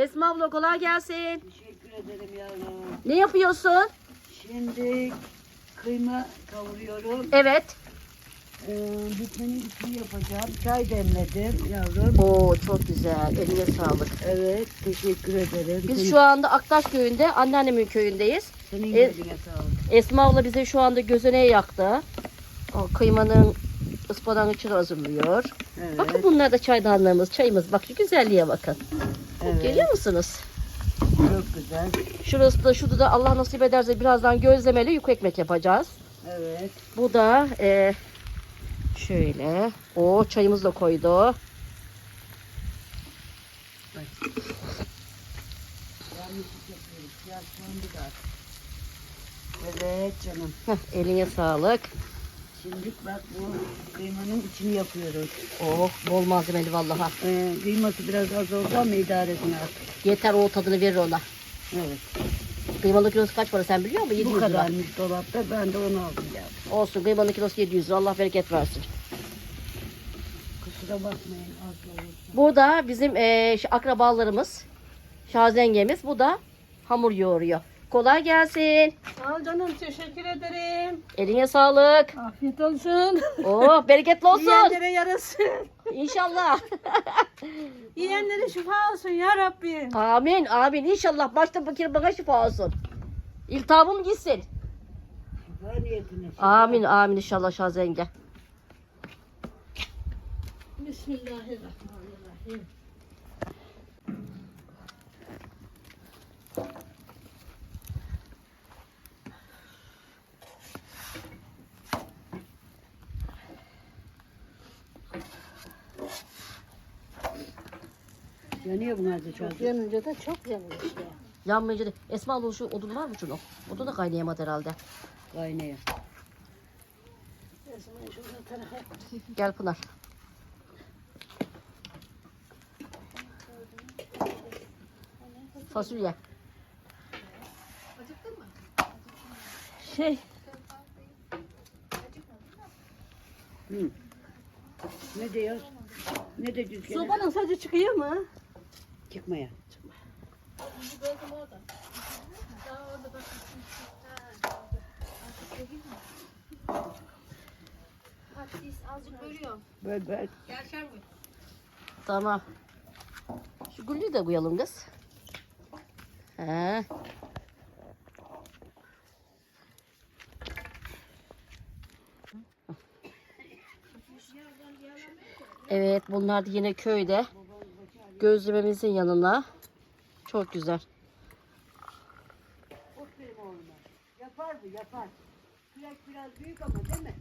Esma abla kolay gelsin. Teşekkür ederim yavrum. Ne yapıyorsun? Şimdi kıyma kavuruyorum. Evet. Ee, bitmenin içini yapacağım. Çay demledim yavrum. Oo çok güzel. Eline sağlık. Evet teşekkür ederim. Biz Senin- şu anda Aktaş köyünde anneannemin köyündeyiz. Senin E- eline sağlık. Esma abla bize şu anda gözeneği yaktı. O kıymanın ıspanağın içini hazırlıyor. Evet. Bakın bunlar da çaydanlığımız, çayımız. Bak şu güzelliğe bakın. Evet. Görüyor musunuz? Çok güzel. Şurası da şurada da Allah nasip ederse birazdan gözlemeli yük ekmek yapacağız. Evet. Bu da e, şöyle. O çayımız da koydu. Evet canım. Heh, eline sağlık. Şimdi bak bu kıymanın içini yapıyoruz. Oh bol malzemeli vallahi. Ee, kıyması biraz az oldu ama idare edin artık. Yeter o tadını verir ona. Evet. Kıymalı kilosu kaç para sen biliyor musun? 700 Bu lira. kadarmış dolapta. Ben de onu aldım ya. Olsun kıymalı kilosu 700 lira. Allah bereket versin. Kusura bakmayın az olursa. Bu da bizim eee, şu akrabalarımız. Şazengemiz. Bu da hamur yoğuruyor. Kolay gelsin. Sağ ol canım teşekkür ederim. Eline sağlık. Afiyet olsun. Oh bereketli olsun. Yiyenlere yarasın. İnşallah. Yiyenlere şifa olsun ya Rabbi. amin amin. İnşallah başta fakir bana şifa olsun. İltihabım gitsin. Amin amin inşallah Şazenge. Bismillahirrahmanirrahim. Yanıyor bu nerede çok? Yanınca da çok yanıyor işte. Yanmayınca da Esma abla şu odun var mı şunu? Odun da kaynayamadı herhalde. Kaynıyor. Gel Pınar. Fasulye. Şey Hı. Ne diyoruz? Ne de düzgün? sobanın sacı çıkıyor mu? Çıkmaya. Böyle böyle. Tamam. Şu gülü de koyalım kız. He. Evet bunlar da yine köyde. Gözlememizin yanına. Çok güzel. Yapar bu yapar. Kürek biraz büyük ama değil mi?